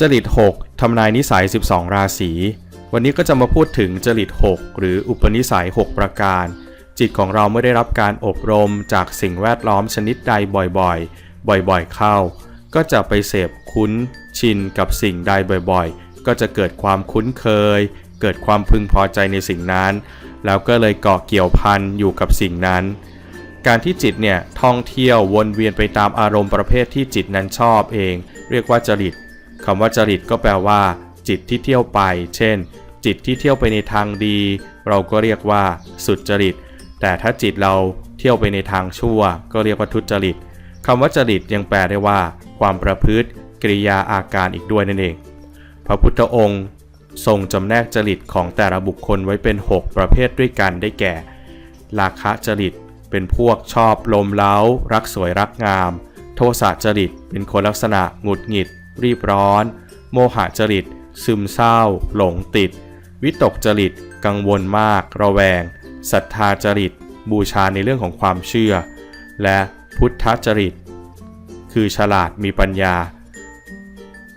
จริต 6ทำนายนิสัย 12 ราศี วันนี้ก็จะมาพูดถึงจริต 6 หรืออุปนิสัย 6 ประการ จิตของเราเมื่อได้รับการอบรมจากสิ่งแวดล้อมชนิดใดบ่อยๆ บ่อยๆ เข้า ก็จะไปเสพคุ้นชินกับสิ่งใดบ่อยๆ ก็จะเกิดความคุ้นเคย เกิดความพึงพอใจในสิ่งนั้น แล้วก็เลยเกาะเกี่ยวพันอยู่กับสิ่งนั้นการที่จิตเนี่ยท่องเที่ยววนเวียนไปตามอารมณ์ประเภทที่จิตนั้นชอบเอง เรียกว่าจริต คำว่าจริตก็แปลว่า จิตที่เที่ยวไป เช่น จิตที่เที่ยวไปในทางดี เราก็เรียกว่าสุจริต แต่ถ้าจิตเราเที่ยวไปในทางชั่ว ก็เรียกว่าทุจริตคำว่าจริตยังแปลได้ว่า ความประพฤติกริยาอาการอีกด้วยนั่นเอง พระพุทธองค์ ทรงจำแนกจริตของแต่ละบุคคลไว้เป็น 6 ประเภทด้วยกันได้แก่ ราคะจริต เป็นพวกชอบลมเล้า รักสวยรักงาม โทสะจริต เป็นคนลักษณะหงุดหงิด รีบร้อน โมหะจริต ซึมเศร้า หลงติด วิตกจริต กังวลมาก ระแวงศรัทธาจริต บูชาในเรื่องของความเชื่อ และพุทธจริต คือฉลาดมีปัญญา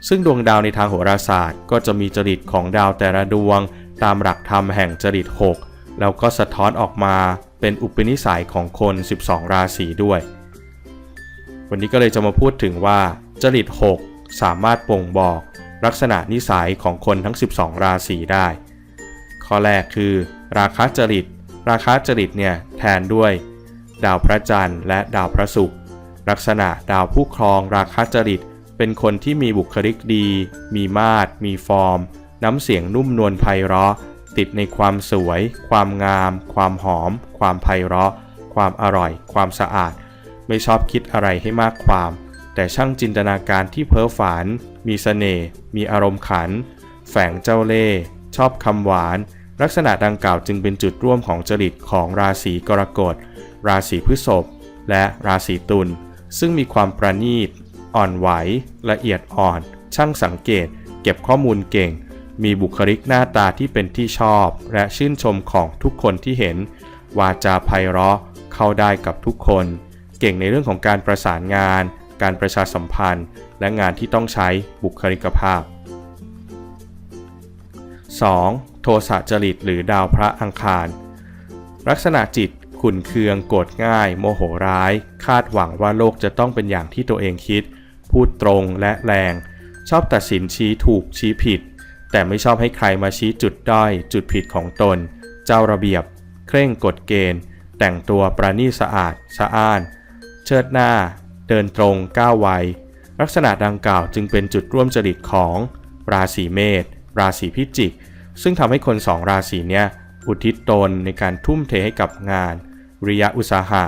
ซึ่งดวงดาวในทางโหราศาสตร์ ก็จะมีจริตของดาวแต่ละดวง ตามหลักธรรมแห่งจริต 6 แล้วก็สะท้อนออกมาเป็นอุปนิสัยของคน 12 ราศีด้วย วันนี้ก็เลยจะมาพูดถึงว่าจริต 6 สามารถบ่งบอกลักษณะนิสัยของคนทั้ง 12 ราศีได้ ข้อแรกคือ ราคะจริต ราคะจริตเนี่ยแทนด้วย ดาวพระจันทร์และดาวพระศุกร์ลักษณะดาวผู้ครองราคะจริต เป็นคนที่มีบุคลิกดี มีมาตรมีฟอร์ม น้ำเสียงนุ่มนวลไพเราะ ติดในความสวย ความงาม ความหอม ความไพเราะ ความอร่อย ความสะอาด ไม่ชอบคิดอะไรให้มากความ แต่ช่างจินตนาการที่เพ้อฝัน มีเสน่ห์ มีอารมณ์ขัน แฝงเจ้าเล่ห์ชอบคำหวาน ลักษณะดังกล่าวจึงเป็นจุดร่วมของจริตของราศีกรกฎ ราศีพฤษภ และราศีตุล ซึ่งมีความประณีต อ่อนไหว ละเอียดอ่อน ช่างสังเกต เก็บข้อมูลเก่ง มีบุคลิกหน้าตาที่เป็นที่ชอบ และชื่นชมของทุกคนที่เห็น วาจาไพเราะ เข้าได้กับทุกคน เก่งในเรื่องของการประสานงาน การประชาสัมพันธ์ และงานที่ต้องใช้บุคลิกภาพ 2. โทสะจริตหรือดาวพระอังคาร ลักษณะจิตขุนเคืองโกรธง่าย โมโหร้าย คาดหวังว่าโลกจะต้องเป็นอย่างที่ตัวเองคิด พูดตรงและแรง ชอบตัดสินชี้ถูกชี้ผิด แต่ไม่ชอบให้ใครมาชี้จุดด้อย จุดผิดของตน เจ้าระเบียบ เคร่งกฎเกณฑ์ แต่งตัวประณีตสะอาด สะอ้าน เชิดหน้า เดินตรงก้าวไว ลักษณะดังกล่าวจึงเป็นจุดร่วมจริตของ ราศีเมษราศีพิจิก ซึ่งทำให้คนสองราศีเนี้ยอุทิศตนในการทุ่มเทให้กับงานวิริยะอุตสาหะ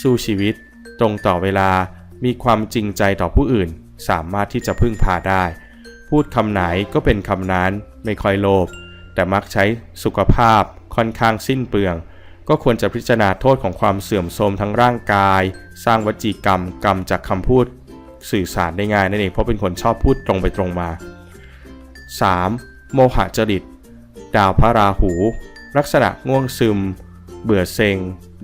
สู้ชีวิต ตรงต่อเวลา มีความจริงใจต่อผู้อื่น สามารถที่จะพึ่งพาได้ พูดคำไหนก็เป็นคำนั้น ไม่ค่อยโลภ แต่มักใช้สุขภาพค่อนข้างสิ้นเปลือง ก็ควรจะพิจารณาโทษของความเสื่อมโทรมทั้งร่างกาย สร้างวจีกรรมกรรมจากคำพูดสื่อสารได้ง่ายนั่นเองเพราะเป็นคนชอบพูดตรงไปตรงมา 3. โมหะจริต ดาวพระราหู ลักษณะง่วงซึม เบื่อเซ็ง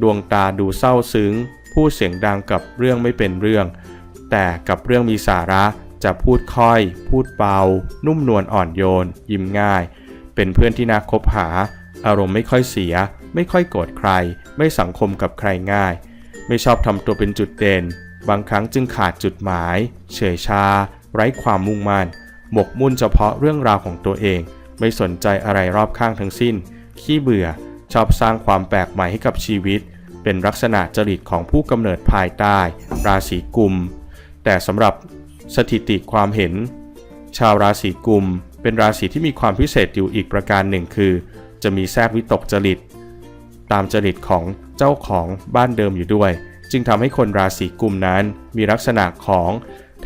ดวงตาดูเศร้าซึ้ง พูดเสียงดังกับเรื่องไม่เป็นเรื่อง แต่กับเรื่องมีสาระจะพูดค่อย พูดเบา นุ่มนวลอ่อนโยน ยิ้มง่าย เป็นเพื่อนที่น่าคบหา อารมณ์ไม่ค่อยเสีย ไม่ค่อยโกรธใคร ไม่สังคมกับใครง่าย ไม่ชอบทำตัวเป็นจุดเด่น บางครั้งจึงขาดจุดหมาย เฉยชา ไร้ความมุ่งมั่น หมกมุ่นเฉพาะเรื่องราวของตัวเอง ไม่สนใจอะไรรอบข้างทั้งสิ้น ขี้เบื่อ ชอบสร้างความแปลกใหม่ให้กับชีวิต เป็นลักษณะจริตของผู้กำเนิดภายใต้ ราศีกุม แต่สำหรับสถิติความเห็น ชาวราศีกุม เป็นราศีที่มีความพิเศษอยู่อีกประการหนึ่งคือ จะมีแทรกวิตกจริต ตามจริตของ เจ้าของบ้านเดิมอยู่ด้วย จึงทำให้คนราศีกุมนั้นมีลักษณะของ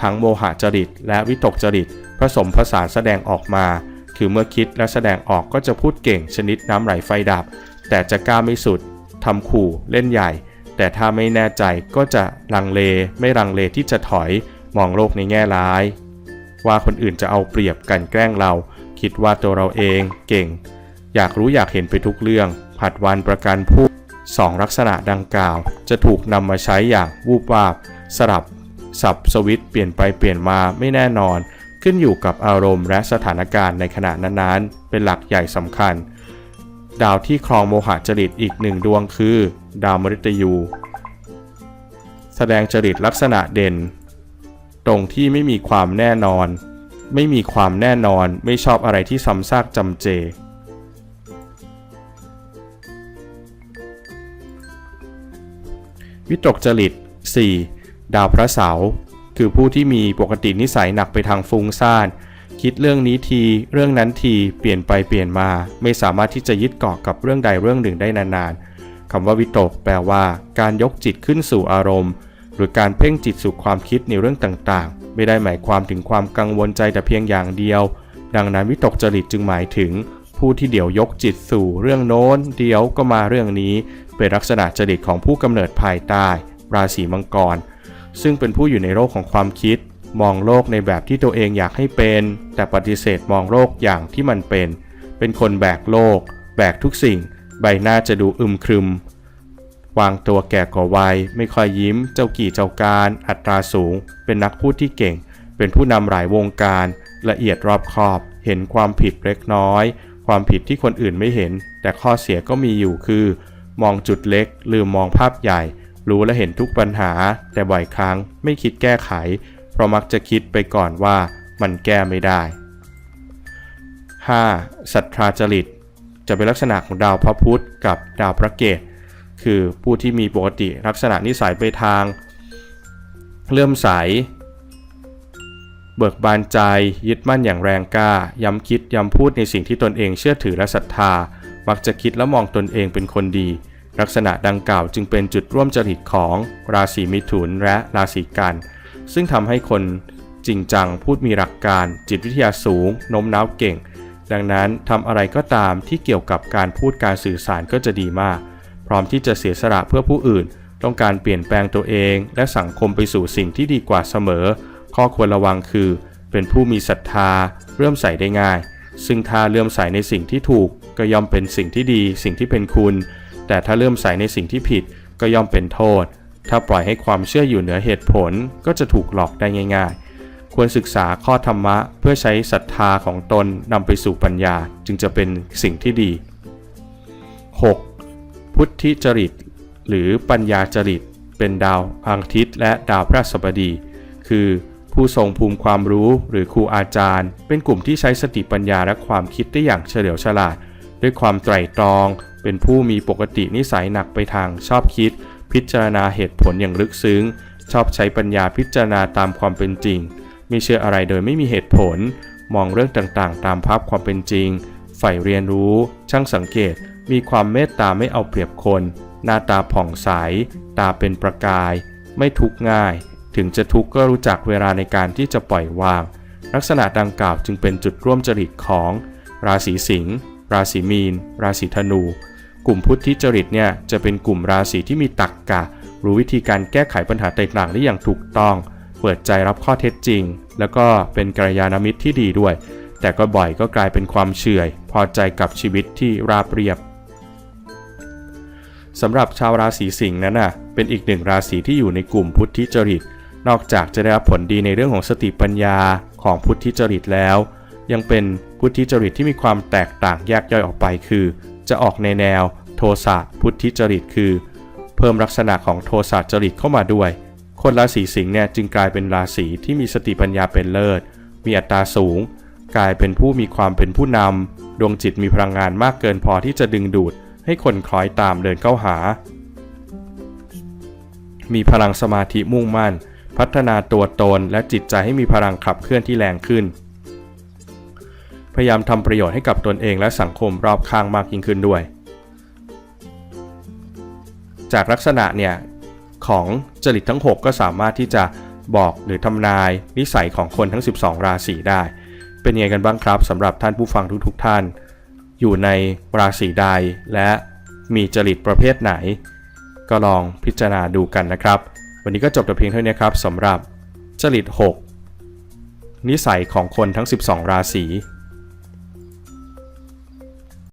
ทั้งโมหะจริต และวิตกจริต ผสมผสานแสดงออกมา คือเมื่อคิดและแสดงออกก็จะพูดเก่งชนิดน้ำไหลไฟดับ แต่จะกล้าไม่สุดทำขู่เล่นใหญ่ แต่ถ้าไม่แน่ใจก็จะลังเล ไม่ลังเลที่จะถอยมองโลกในแง่ร้าย ว่าคนอื่นจะเอาเปรียบกันแกล้งเรา คิดว่าตัวเราเองเก่ง อยากรู้อยากเห็นไปทุกเรื่อง ผัดวันประกันผู้ 2 ลักษณะดังกล่าว จะถูกนำมาใช้อย่างวูบวาบ สลับสับสวิตเปลี่ยนไปเปลี่ยนมาไม่แน่นอน ขึ้นอยู่กับอารมณ์และสถานการณ์ในขณะนั้นๆ เป็นหลักใหญ่สำคัญ ดาวที่ครองโมหะจริตอีกหนึ่งดวงคือ ดาวมฤตยู แสดงจริตลักษณะเด่น ตรงที่ไม่มีความแน่นอน ไม่มีความแน่นอนไม่ชอบอะไรที่ซ้ำซากจำเจ วิตกจริต 4. ดาวพระเสาร์คือผู้ที่มีปกตินิสัยหนักไปทางฟุ้งซ่านคิดเรื่องนี้ทีเรื่องนั้นทีเปลี่ยนไปเปลี่ยนมา ไม่สามารถที่จะยึดเกาะกับเรื่องใดเรื่องหนึ่งได้นานๆคำว่าวิตกแปลว่า การยกจิตขึ้นสู่อารมณ์ หรือการเพ่งจิตสู่ความคิดในเรื่องต่างๆ ไม่ได้หมายความถึงความกังวลใจแต่เพียงอย่างเดียว ดังนั้นวิตกจริตจึงหมายถึง ผู้ที่เดี๋ยวยกจิตสู่เรื่องโน้น เดี๋ยวก็มาเรื่องนี้ เป็นลักษณะจริตของผู้กำเนิดภายใต้ ราศีมังกร ซึ่งเป็นผู้อยู่ในโลกของความคิด มองโลกในแบบที่ตัวเองอยากให้เป็น แต่ปฏิเสธมองโลกอย่างที่มันเป็น เป็นคนแบกโลก แบกทุกสิ่ง ใบหน้าจะดูอึมครึม วางตัวแก่กว่าวัย ไม่ค่อยยิ้ม เจ้ากี่เจ้าการ อัตราสูง เป็นนักพูดที่เก่ง เป็นผู้นำหลายวงการ ละเอียดรอบคอบ เห็นความผิดเล็กน้อย ความผิดที่คนอื่นไม่เห็น แต่ข้อเสียก็มีอยู่คือ มองจุดเล็ก ลืมมองภาพใหญ่ รู้และเห็นทุกปัญหา แต่บ่อยครั้งไม่คิดแก้ไข เพราะมักจะคิดไปก่อนว่ามันแก้ไม่ได้ 5. สัทธาจริต จะเป็นลักษณะของดาวพระพุธกับดาวพระเกตคือผู้ที่มีปกติลักษณะนิสัยไปทาง เลื่อมใส เบิกบานใจ ยึดมั่นอย่างแรงกล้า ย้ำคิดย้ำพูดในสิ่งที่ตนเองเชื่อถือและศรัทธา มักจะคิดและมองตนเองเป็นคนดี ลักษณะดังกล่าวจึงเป็นจุดร่วมจริตของราศีมิถุนและราศีกัน ซึ่งทำให้คนจริงจังพูดมีหลักการ จิตวิทยาสูงโน้มน้าวเก่ง ดังนั้นทำอะไรก็ตามที่เกี่ยวกับการพูดการสื่อสารก็จะดีมาก พร้อมที่จะเสียสละเพื่อผู้อื่น ต้องการเปลี่ยนแปลงตัวเอง และสังคมไปสู่สิ่งที่ดีกว่าเสมอ ข้อควรระวังคือ เป็นผู้มีศรัทธาเลื่อมใสได้ง่าย ซึ่งถ้าเลื่อมใสในสิ่งที่ถูกก็ย่อมเป็นสิ่งที่ดี สิ่งที่เป็นคุณ แต่ถ้าเลื่มใส่ในสิ่งที่ผิดก็ย่อมเป็นโทษ ถ้าปล่อยให้ความเชื่ออยู่เหนือเหตุผลก็จะถูกหลอกได้ง่าย ๆ ควรศึกษาข้อธรรมะเพื่อใช้ศรัทธาของตนนำไปสู่ปัญญาจึงจะเป็นสิ่งที่ดี 6. พุทธิจริต หรือปัญญาจริต เป็นดาวอังทิตย์และดาวพระศับดี คือผู้ทรงภูมิความรู้หรือครูอาจารย์ เป็นกลุ่มที่ใช้สติปัญญาและความคิดได้อย่างเฉลียวฉลาด ด้วยความไตร่ตรอง เป็นผู้มีปกตินิสัยหนักไปทางชอบคิด พิจารณาเหตุผลอย่างลึกซึ้ง ชอบใช้ปัญญาพิจารณาตามความเป็นจริง ไม่เชื่ออะไรโดยไม่มีเหตุผล มองเรื่องต่างๆ ตามภาพความเป็นจริง ใฝ่เรียนรู้ ช่างสังเกต มีความเมตตาไม่เอาเปรียบคน หน้าตาผ่องใส ตาเป็นประกาย ไม่ทุกข์ง่าย ถึงจะทุกข์ก็รู้จักเวลาในการที่จะปล่อยวาง ลักษณะดังกล่าวจึงเป็นจุดร่วมจริตของ ราศีสิงห์ ราศีมีน ราศีธนู กลุ่มพุทธิจริตเนี่ยจะเป็นกลุ่มราศีที่มีตรรกกะ รู้วิธีการแก้ไขปัญหาต่างๆได้อย่างถูกต้อง เปิดใจรับข้อเท็จจริง แล้วก็เป็นกัลยาณมิตรที่ดีด้วย แต่ก็บ่อยก็กลายเป็นความเฉื่อย พอใจกับชีวิตที่ราบเรียบสำหรับชาวราศีสิงห์นั้นน่ะเป็นอีกหนึ่งราศีที่อยู่ในกลุ่มพุทธิจริต นอกจากจะได้รับผลดีในเรื่องของสติปัญญาของพุทธิจริตแล้ว ยังเป็น พุทธิจริตที่มีความแตกต่างแยกย่อยออกไปคือ จะออกในแนวโทสะพุทธิจริตคือ เพิ่มลักษณะของโทสะจริตเข้ามาด้วย คนราศีสิงห์เนี่ยจึงกลายเป็นราศีที่มีสติปัญญาเป็นเลิศ มีอัตราสูง กลายเป็นผู้มีความเป็นผู้นำดวงจิตมีพลังงานมากเกินพอที่จะดึงดูด ให้คนคล้อยตามเดินเข้าหา มีพลังสมาธิมุ่งมั่น พัฒนาตัวตนและจิตใจให้มีพลังขับเคลื่อนที่แรงขึ้น พยายามทำประโยชน์ให้กับตนเองและสังคมรอบข้างมากยิ่งขึ้นด้วย จากลักษณะเนี่ยของจริตทั้ง 6 ก็สามารถที่จะบอกหรือทำนายนิสัยของคนทั้ง 12 ราศีได้ เป็นยังไงกันบ้างครับสำหรับท่านผู้ฟังทุกๆทท่าน อยู่ในราศีใดและมีจริตประเภทไหน ก็ลองพิจารณาดูกันนะครับ วันนี้ก็จบแต่เพียงเท่านี้ครับสำหรับจริต 6 นิสัยของคนทั้ง 12 ราศี